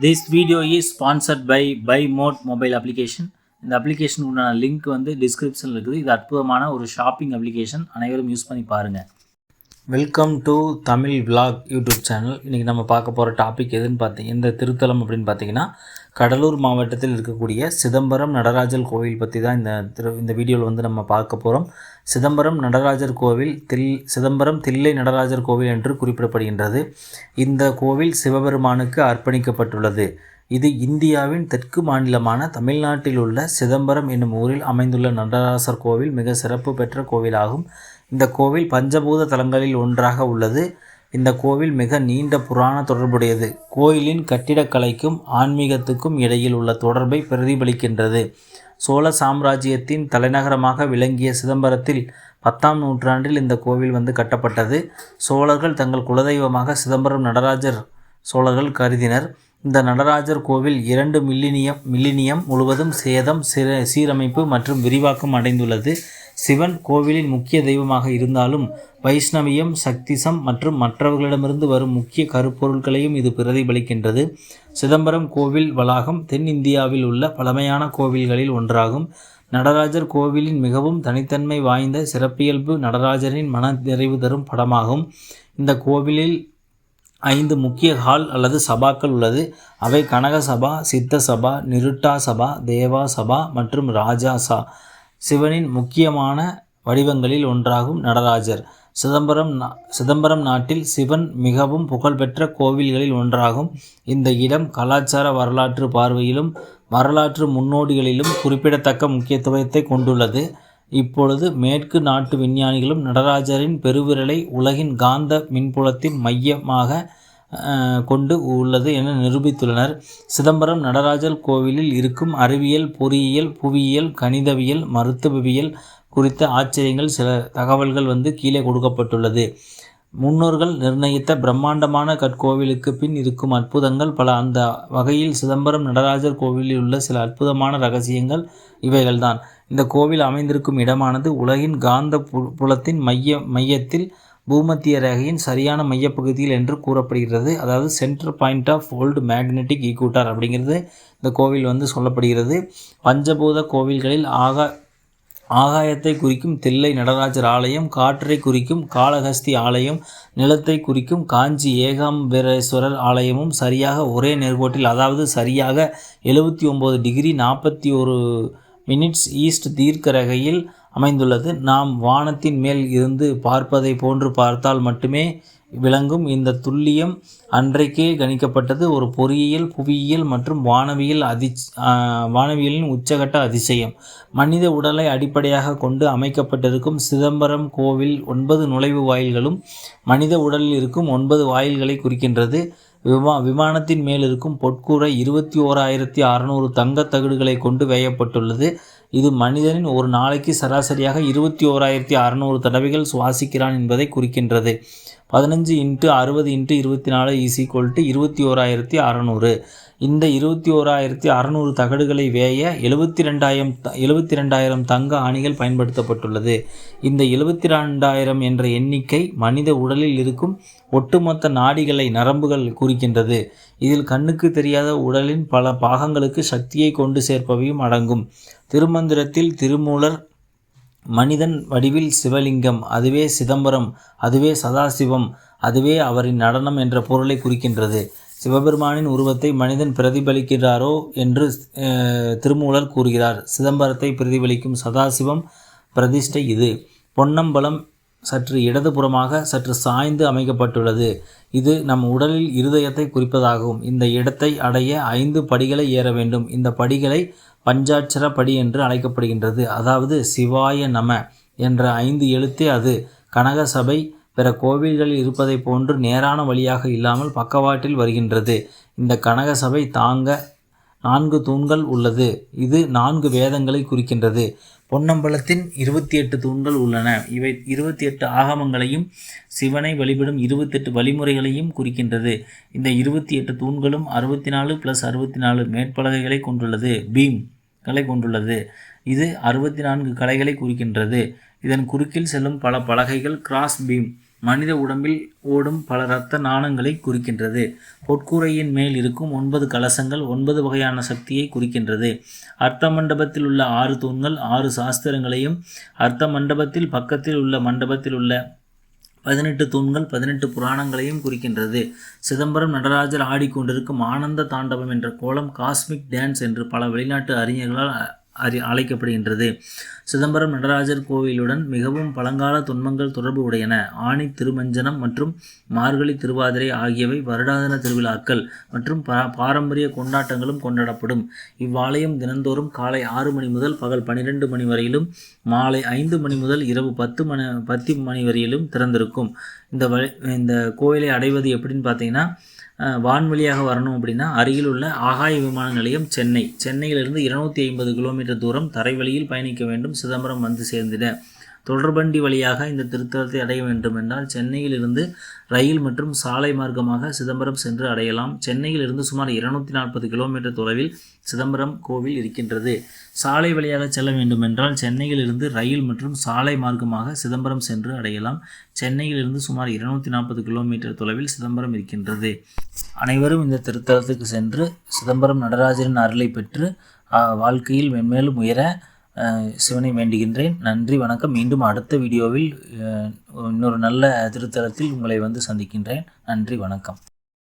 This video is sponsored by by mod mobile application இந்த அப்ளிகேஷனுக்கு உண்டான லிங்க் வந்து டிஸ்கிரிப்ஷனில் இருக்குது. இது அற்புதமான ஒரு ஷாப்பிங் அப்ளிகேஷன் அனைவரும் யூஸ் பண்ணி பாருங்கள் welcome to Tamil vlog YouTube channel இன்றைக்கி நம்ம பார்க்க போகிற டாபிக் எதுன்னு பார்த்தீங்க இந்த திருத்தலம் அப்படின்னு பார்த்தீங்கன்னா கடலூர் மாவட்டத்தில் இருக்கக்கூடிய சிதம்பரம் நடராஜர் கோவில் பற்றி தான் இந்த திரு இந்த வீடியோவில் வந்து நம்ம பார்க்க போகிறோம் சிதம்பரம் நடராஜர் கோவில் தில் சிதம்பரம் தில்லை நடராஜர் கோவில் என்று குறிப்பிடப்படுகின்றது. இந்த கோவில் சிவபெருமானுக்கு அர்ப்பணிக்கப்பட்டுள்ளது. இது இந்தியாவின் தெற்கு மாநிலமான தமிழ்நாட்டில் உள்ள சிதம்பரம் என்னும் ஊரில் அமைந்துள்ள நடராசர் கோவில் மிக சிறப்பு பெற்ற கோவிலாகும். இந்த கோவில் பஞ்சபூத தலங்களில் ஒன்றாக உள்ளது. இந்த கோவில் மிக நீண்ட புராண தொடர்புடையது. கோயிலின் கட்டிடக்கலைக்கும் ஆன்மீகத்துக்கும் இடையில் உள்ள தொடர்பை பிரதிபலிக்கின்றது. சோழ சாம்ராஜ்யத்தின் தலைநகரமாக விளங்கிய சிதம்பரத்தில் பத்தாம் நூற்றாண்டில் இந்த கோவில் வந்து கட்டப்பட்டது. சோழர்கள் தங்கள் குலதெய்வமாக சிதம்பரம் நடராஜர் சோழர்கள் கருதினர். இந்த நடராஜர் கோவில் இரண்டு மில்லினியம் மில்லினியம் முழுவதும் சேதம் சிற சீரமைப்பு மற்றும் விரிவாக்கம் அடைந்துள்ளது. சிவன் கோவிலின் முக்கிய தெய்வமாக இருந்தாலும் வைஷ்ணவியம் சக்திசம் மற்றும் மற்றவர்களிடமிருந்து வரும் முக்கிய கருப்பொருட்களையும் இது பிரதிபலிக்கின்றது. சிதம்பரம் கோவில் வளாகம் தென்னிந்தியாவில் உள்ள பழமையான கோவில்களில் ஒன்றாகும். நடராஜர் கோவிலின் மிகவும் தனித்தன்மை வாய்ந்த சிறப்பியல்பு நடராஜரின் மன நிறைவு தரும் படமாகும். இந்த கோவிலில் ஐந்து முக்கிய ஹால் அல்லது சபாக்கள் உள்ளது. அவை கனக சபா சித்த சபா நிருட்டா சபா தேவா சபா மற்றும் ராஜா சா. சிவனின் முக்கியமான வடிவங்களில் ஒன்றாகும் நடராஜர். சிதம்பரம் சிதம்பரம் நாட்டில் சிவன் மிகவும் புகழ்பெற்ற கோவில்களில் ஒன்றாகும். இந்த இடம் கலாச்சார வரலாற்று பார்வையிலும் வரலாற்று முன்னோடிகளிலும் குறிப்பிடத்தக்க முக்கியத்துவத்தை கொண்டுள்ளது. இப்பொழுது மேற்கு நாட்டு விஞ்ஞானிகளும் நடராஜரின் பெருவிரலை உலகின் காந்த மின்புலத்தின் மையமாக கொண்டு உள்ளது என நிரூபித்துள்ளனர். சிதம்பரம் நடராஜர் கோவிலில் இருக்கும் அறிவியல் பொறியியல் புவியியல் கணிதவியல் மருத்துவவியல் குறித்த ஆச்சரியங்கள் சில தகவல்கள் வந்து கீழே கொடுக்கப்பட்டுள்ளது. முன்னோர்கள் நிர்ணயித்த பிரம்மாண்டமான கற்கோவிலுக்கு பின் இருக்கும் அற்புதங்கள் பல. அந்த வகையில் சிதம்பரம் நடராஜர் கோவிலில் உள்ள சில அற்புதமான ரகசியங்கள் இவைகள்தான். இந்த கோவில் அமைந்திருக்கும் இடமானது உலகின் காந்த பு- புலத்தின் மைய மையத்தில் பூமத்திய ரேகையின் சரியான மையப்பகுதியில் என்று கூறப்படுகிறது. அதாவது centre point of old magnetic equator அப்படிங்கிறது இந்த கோவில் வந்து சொல்லப்படுகிறது. பஞ்சபூத கோவில்களில் ஆக ஆகாயத்தை குறிக்கும் தில்லை நடராஜர் ஆலயம் காற்றை குறிக்கும் காளஹஸ்தி ஆலயம் நிலத்தை குறிக்கும் காஞ்சி ஏகாம்பரேஸ்வரர் ஆலயமும் சரியாக ஒரே நேர்கோட்டில் அதாவது சரியாக எழுபத்தி ஒம்பது டிகிரி நாற்பத்தி ஒரு மினிட்ஸ் ஈஸ்ட் தீர்க்க ரகையில் அமைந்துள்ளது. நாம் வானத்தின் மேல் இருந்து பார்ப்பதை போன்று பார்த்தால் மட்டுமே விளங்கும். இந்த துல்லியம் அன்றைக்கே கணிக்கப்பட்டது. ஒரு பொறியியல் புவியியல் மற்றும் வானவியல் அதி வானவியலின் உச்சகட்ட அதிசயம். மனித உடலை அடிப்படையாக கொண்டு அமைக்கப்பட்டிருக்கும் சிதம்பரம் கோவில் ஒன்பது நுழைவு வாயில்களும் மனித உடலில் இருக்கும் ஒன்பது வாயில்களை குறிக்கின்றது. விமா விமானத்தின் மேல் இருக்கும் பொற்கூரை இருபத்தி ஓராயிரத்தி அறநூறு தங்கத் தகடுகளை கொண்டு வேயப்பட்டுள்ளது. இது மனிதனின் ஒரு நாளைக்கு சராசரியாக இருபத்தி ஓராயிரத்தி அறநூறு தடவைகள் சுவாசிக்கிறான் என்பதை குறிக்கின்றது. பதினஞ்சு இன்ட்டு அறுபது இன்ட்டு இருபத்தி நாலு இஸ் ஈக்குவல் டு இருபத்தி ஓராயிரத்தி அறநூறு. இந்த இருபத்தி ஓராயிரத்தி அறநூறு தகடுகளை வேய எழுபத்தி ரெண்டாயிரம் எழுபத்தி ரெண்டாயிரம் தங்க ஆணிகள் பயன்படுத்தப்பட்டுள்ளது. இந்த எழுபத்தி ரெண்டாயிரம் என்ற எண்ணிக்கை மனித உடலில் இருக்கும் ஒட்டுமொத்த நாடிகளை நரம்புகள் குறிக்கின்றது. இதில் கண்ணுக்கு தெரியாத உடலின் பல பாகங்களுக்கு சக்தியை கொண்டு சேர்ப்பவையும் அடங்கும். திருமந்திரத்தில் திருமூலர் மனிதன் வடிவில் சிவலிங்கம் அதுவே சிதம்பரம் அதுவே சதாசிவம் அதுவே அவரின் நடனம் என்ற பொருளை குறிக்கின்றது. சிவபெருமானின் உருவத்தை மனிதன் பிரதிபலிக்கிறாரோ என்று அஹ், திருமூலர் கூறுகிறார். சிதம்பரத்தை பிரதிபலிக்கும் சதாசிவம் பிரதிஷ்டை இது. பொன்னம்பலம் சற்று இடதுபுறமாக சற்று சாய்ந்து அமைக்கப்பட்டுள்ளது. இது நம் உடலில் இருதயத்தை குறிப்பதாகும். இந்த இடத்தை அடைய ஐந்து படிகளை ஏற வேண்டும். இந்த படிகளை பஞ்சாட்சர படி என்று அழைக்கப்படுகின்றது. அதாவது சிவாய நம என்ற ஐந்து எழுத்தே அது. கனக சபை பிற கோவில்களில் இருப்பதைப் போன்று நேரான வழியாக இல்லாமல் பக்கவாட்டில் வருகின்றது. இந்த கனக சபை தாங்க நான்கு தூண்கள் உள்ளது. இது நான்கு வேதங்களை குறிக்கின்றது. பொன்னம்பலத்தின் இருபத்தி எட்டு தூண்கள் உள்ளன. இவை இருபத்தி எட்டு ஆகமங்களையும் சிவனை வழிபடும் இருபத்தெட்டு வழிமுறைகளையும் குறிக்கின்றது. இந்த இருபத்தி எட்டு தூண்களும் அறுபத்தி நாலு ப்ளஸ் அறுபத்தி நாலு மேற்பலகைகளை கொண்டுள்ளது. பீம் களை கொண்டுள்ளது. இது அறுபத்தி நான்கு கலைகளை குறிக்கின்றது. இதன் குறுக்கில் செல்லும் பல பலகைகள் கிராஸ் பீம் மனித உடம்பில் ஓடும் பல இரத்த நாணங்களை குறிக்கின்றது. பொற்கூரையின் மேல் இருக்கும் ஒன்பது கலசங்கள் ஒன்பது வகையான சக்தியை குறிக்கின்றது. அர்த்த மண்டபத்தில் உள்ள ஆறு தூண்கள் ஆறு சாஸ்திரங்களையும் அர்த்த மண்டபத்தில் பக்கத்தில் உள்ள மண்டபத்தில் உள்ள பதினெட்டு தூண்கள் பதினெட்டு புராணங்களையும் குறிக்கின்றது. சிதம்பரம் நடராஜர் ஆடிக்கொண்டிருக்கும் ஆனந்த தாண்டவம் என்ற கோலம் காஸ்மிக் டான்ஸ் என்று பல வெளிநாட்டு அறிஞர்களால் அறி அழைக்கப்படுகின்றது. சிதம்பரம் நடராஜர் கோவிலுடன் மிகவும் பழங்கால துன்பங்கள் தொடர்பு உடையன. ஆணி திருமஞ்சனம் மற்றும் மார்கழி திருவாதிரை ஆகியவை வருடாந்திர திருவிழாக்கள் மற்றும் பாரம்பரிய கொண்டாட்டங்களும் கொண்டாடப்படும். இவ்வாலயம் தினந்தோறும் காலை ஆறு மணி முதல் பகல் பன்னிரெண்டு மணி வரையிலும் மாலை ஐந்து மணி முதல் இரவு பத்து மணி பத்து மணி வரையிலும் திறந்திருக்கும். இந்த வழி இந்த கோயிலை அடைவது எப்படின்னு பார்த்தீங்கன்னா வான்வழியாக வரணும் அப்படின்னா அருகில் உள்ள ஆகாய விமான நிலையம் சென்னை. சென்னையிலிருந்து இருநூத்தி ஐம்பது கிலோமீட்டர் தூரம் தரைவழியில் பயணிக்க வேண்டும். சிதம்பரம் வந்து சேர்ந்திட. தொடர்பண்டி வழியாக இந்த திருத்தலத்தை அடைய வேண்டும் என்றால் சென்னையிலிருந்து ரயில் மற்றும் சாலை மார்க்கமாக சிதம்பரம் சென்று அடையலாம். சென்னையிலிருந்து சுமார் இருநூத்தி நாற்பது கிலோமீட்டர் தொலைவில் சிதம்பரம் கோவில் இருக்கின்றது. சாலை வழியாக செல்ல வேண்டுமென்றால் சென்னையிலிருந்து ரயில் மற்றும் சாலை மார்க்கமாக சிதம்பரம் சென்று அடையலாம். சென்னையிலிருந்து சுமார் இருநூத்தி நாற்பது கிலோமீட்டர் தொலைவில் சிதம்பரம் இருக்கின்றது. அனைவரும் இந்த திருத்தலத்துக்கு சென்று சிதம்பரம் நடராஜரின் அருளை பெற்று வாழ்க்கையில் மென்மேலும் உயர சிவனை வேண்டுகின்றேன். நன்றி வணக்கம். மீண்டும் அடுத்த வீடியோவில் இன்னொரு நல்ல திருத்தலத்தில் உங்களை வந்து சந்திக்கின்றேன். நன்றி வணக்கம்.